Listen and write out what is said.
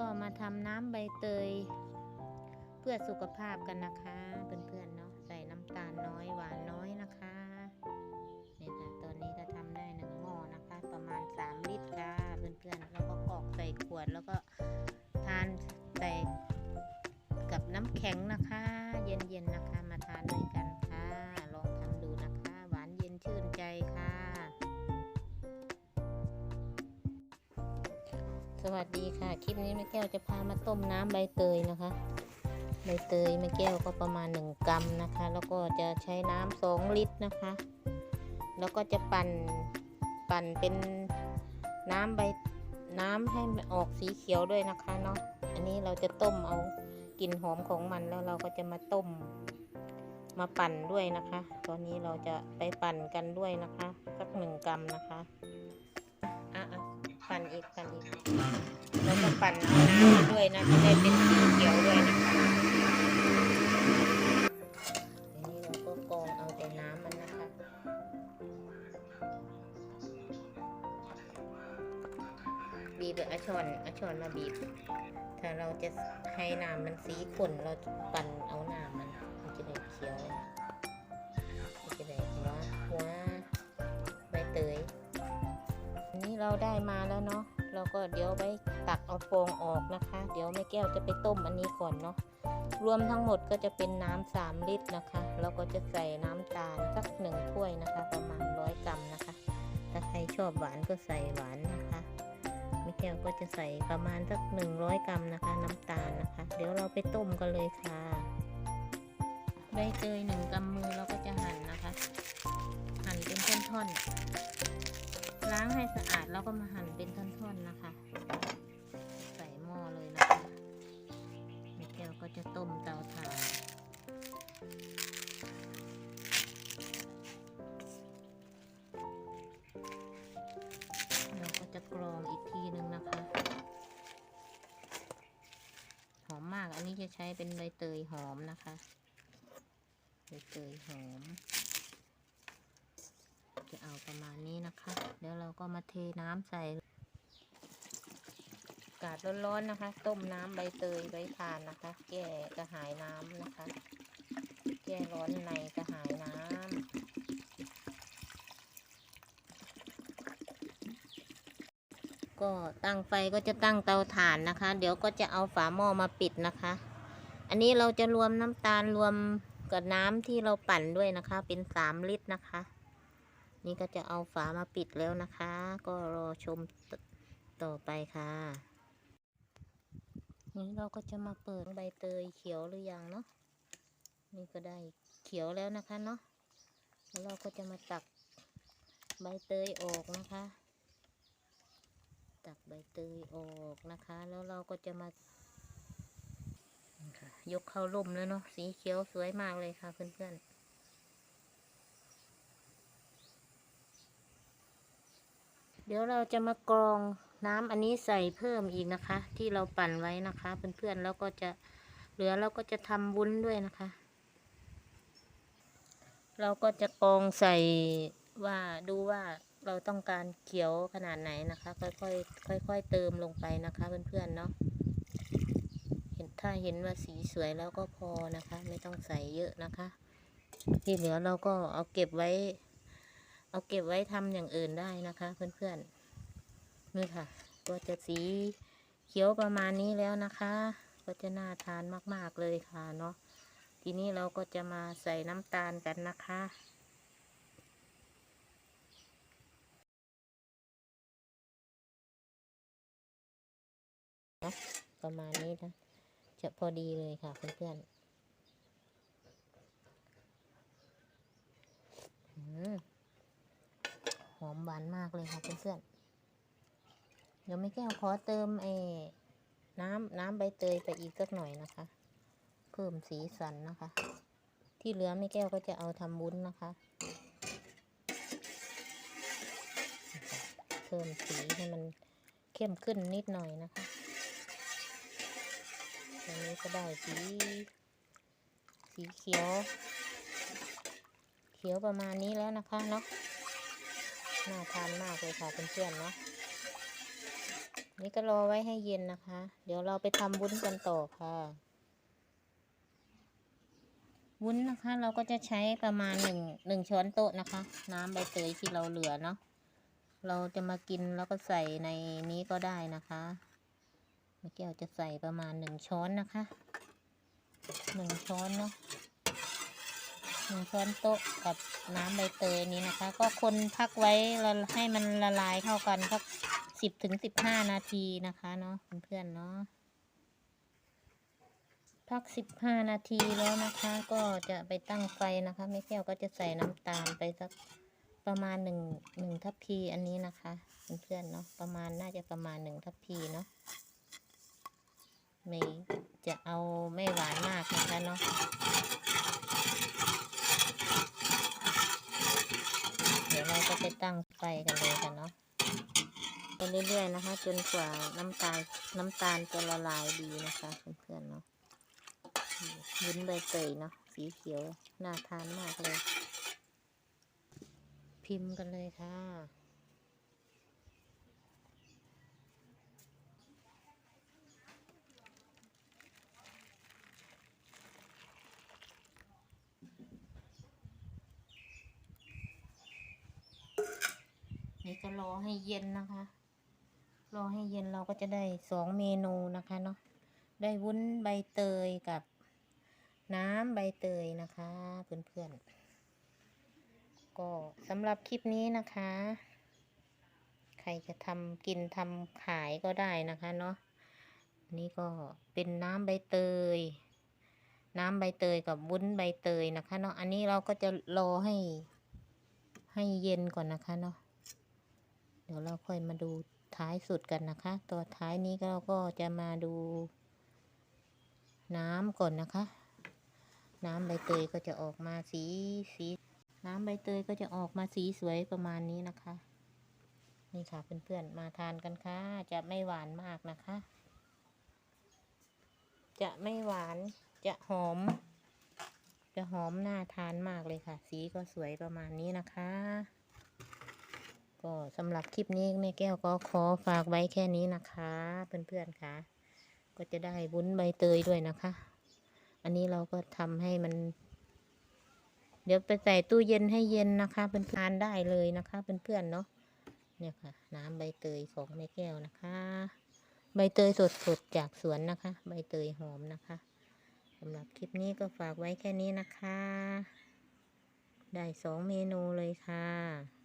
ก็มาทำน้ำใบเตย เพื่อสุขภาพกันนะคะเพื่อนๆเนาะใส่น้ำตาลน้อยหวานน้อยนะคะนี่ค่ะตอนนี้ก็ทำได้หนึ่งหม้อนะคะ ประมาณ 3 ลิตรค่ะเพื่อนๆแล้วก็กรอกใส่ขวดแล้วก็ สวัสดีค่ะ คลิปนี้แม่แก้วจะพามาต้มน้ำใบเตยนะคะ ใบเตยแม่แก้วก็ประมาณ 1 กรัมนะคะ แล้วก็จะใช้น้ำ2ลิตรนะคะ แล้วก็จะปั่นปั่นเป็นน้ำใบน้ำให้มันออกสีเขียวด้วยนะคะเนาะอันนี้เราจะต้มเอากลิ่นหอมของมันแล้วเราก็จะมาต้มมาปั่นด้วยนะคะ ตอนนี้เราจะไปปั่นกันด้วยนะคะ สักหนึ่งกรัมนะคะ อะอะปั่นอีกปั่นอีก แล้วก็ปั่นเอาน้ำด้วยนะจะได้เป็นสีเขียวด้วยนะคะอันนี้เราก็กรองเอาแต่น้ำมันนะคะบีบเอาช้อนเอาช้อนมาบีบ ถ้าเราจะให้น้ำมันสีขุ่นเราปั่นเอาน้ำมันมันจะได้เขียวมันจะได้หัวหัวใบเตยนนี้เราได้มาแล้วเนาะ เราก็เดี๋ยวไปตักเอาฟองออกนะคะ เดี๋ยวแม่แก้วจะไปต้มอันนี้ก่อนเนาะรวมทั้งหมดก็จะเป็นน้ำสามลิตรนะคะแล้วก็จะใส่น้ำตาลสักหนึ่งถ้วยนะคะ ประมาณร้อยกรัมนะคะ ถ้าใครชอบหวานก็ใส่หวานนะคะแม่แก้วก็จะใส่ประมาณสักหนึ่งร้อยกรัมนะคะ น้ำตาลนะคะ เดี๋ยวเราไปต้มกันเลยค่ะใบเตยหนึ่งกำมือเราก็จะหั่นนะคะ หั่นเป็นท่อนๆ ล้างให้สะอาดแล้วก็มาหั่นเป็นท่อนๆนะคะ ใส่หม้อเลยนะคะแม่แก้วก็จะต้มเตาถ่านเราก็จะกรองอีกทีหนึ่งนะคะ หอมมากอันนี้จะใช้เป็นใบเตยหอมนะคะ ใบเตยหอม จะเอาประมาณนี้นะคะ เดี๋ยวเราก็มาเทน้ำใส่ กาศร้อนๆนะคะ ต้มน้ำใบเตยไว้ทานนะคะ แก้กระหายน้ำนะคะ แก้ร้อนในกระหายน้ำก็ตั้งไฟก็จะตั้งเตาถ่านนะคะ เดี๋ยวก็จะเอาฝาหม้อมาปิดนะคะ อันนี้เราจะรวมน้ำตาลรวมกับน้ำที่เราปั่นด้วยนะคะ เป็นสามลิตรนะคะ นี่ก็จะเอาฝามาปิดแล้วนะคะ ก็รอชมตต่อไปค่ะนี่เราก็จะมาเปิดใบเตยเขียวหรือยังเนาะนี่ก็ได้เขียวแล้วนะคะเนาะแล้วเราก็จะมาตักใบเตยออกนะคะ ตักใบเตยออกนะคะ แล้วเราก็จะมายกเข้าร่มแล้วเนาะสีเขียวสวยมากเลยค่ะเพื่อนๆ เดี๋ยวเราจะมากรองน้ำอันนี้ใส่เพิ่มอีกนะคะ ที่เราปั่นไว้นะคะเพื่อนๆแล้วก็จะเหลือเราก็จะทำวุ้นด้วยนะคะ เราก็จะกรองใส่ว่าดูว่าเราต้องการเขียวขนาดไหนนะคะ ค่อยๆค่อยๆเติมลงไปนะคะเพื่อนๆเนาะเห็นถ้าเห็นว่าสีสวยแล้วก็พอนะคะ ไม่ต้องใส่เยอะนะคะ ที่เหลือเราก็เอาเก็บไว้ เอาเก็บไว้ทำอย่างอื่นได้นะคะ เพื่อนๆนี่ค่ะ ก็จะสีเขียวประมาณนี้แล้วนะคะ ก็จะน่าทานมากๆเลยค่ะเนาะทีนี้เราก็จะมาใส่น้ำตาลกันนะคะประมาณนี้นะ จะพอดีเลยค่ะเพื่อนๆอืม หอมหวานมากเลยค่ะเพื่อนๆ เดี๋ยวไม่แก้วขอเติมไอ้น้ำน้ำใบเตยไปอีกสักหน่อยนะคะ เพิ่มสีสันนะคะ ที่เหลือไม่แก้วก็จะเอาทำวุ้นนะคะ เพิ่มสีให้มันเข้มขึ้นนิดหน่อยนะคะอันนี้ก็ได้สีสีเขียว เขียวประมาณนี้แล้วนะคะเนาะ น่าทานมากเลยค่ะเพื่อนๆเนาะนี่ก็รอไว้ให้เย็นนะคะ เดี๋ยวเราไปทำวุ้นกันต่อค่ะ วุ้นนะคะเราก็จะใช้ประมาณหนึ่งหนึ่งช้อนโต๊ะนะคะ น้ำใบเตยที่เราเหลือเนาะ เราจะมากินแล้วก็ใส่ในนี้ก็ได้นะคะเมื่อกี้เราจะใส่ประมาณหนึ่งช้อนนะคะหนึ่งช้อนเนาะ หนึ่งช้อนโต๊ะกับน้ำใบเตยนี้นะคะ ก็คนพักไว้ละให้มันละลายเข้ากันสักสิบถึงสิบห้านาทีนะคะเนาะเพื่อนๆเนาะพักสิบห้านาทีแล้วนะคะ ก็จะไปตั้งไฟนะคะแม่แก้วก็จะใส่น้ำตาลไปสักประมาณหนึ่งหนึ่งทัพพีอันนี้นะคะเพื่อนๆเนาะประมาณน่าจะประมาณหนึ่งทัพพีเนาะไม่จะเอาไม่หวานมากนะคะเนาะเดี๋ยวเรา ก็ไปตั้งไฟกันเลยกันเนาะไปเรื่อยๆนะคะ จนกว่าน้ำตาลน้ำตาลจะละลายดีนะคะ เพื่อนๆเนาะวุ้นใบเตยเนาะสีเขียวน่าทานมากเลย พิมพ์กันเลยค่ะ นี่ก็ รอให้เย็นนะคะ รอให้เย็นเราก็จะได้สองเมนูนะคะเนาะได้วุ้นใบเตยกับน้ำใบเตยนะคะเพื่อนๆก็สำหรับคลิปนี้นะคะ ใครจะทำกินทำขายก็ได้นะคะเนาะอันนี่ก็เป็นน้ำใบเตย น้ำใบเตยกับวุ้นใบเตยนะคะเนาะอันนี้เราก็จะรอให้ให้เย็นก่อนนะคะเนาะ ดี๋ยวเราค่อยมาดูท้ายสุดกันนะคะ ตัวท้ายนี้เราก็จะมาดูน้ำก่อนนะคะ น้ำใบเตยก็จะออกมาสีสีน้ำใบเตยก็จะออกมาสีสวยประมาณนี้นะคะ นี่ค่ะเพื่อนๆมาทานกันค่ะ จะไม่หวานมากนะคะ จะไม่หวานจะหอม จะหอมน่าทานมากเลยค่ะ สีก็สวยประมาณนี้นะคะ ก็สำหรับคลิปนี้แม่แก้วก็ขอฝากไว้แค่นี้นะคะ เพื่อนๆค่ะ ก็จะได้วุ้นใบเตยด้วยนะคะ อันนี้เราก็ทำให้มัน เดี๋ยวไปใส่ตู้เย็นให้เย็นนะคะเป็นทานได้เลยนะคะเพื่อนๆเนาะเนี่ยค่ะ น้ำใบเตยของแม่แก้วนะคะ ใบเตยสดๆจากสวนนะคะ ใบเตยหอมนะคะสำหรับคลิปนี้ก็ฝากไว้แค่นี้นะคะ ได้สองเมนูเลยค่ะ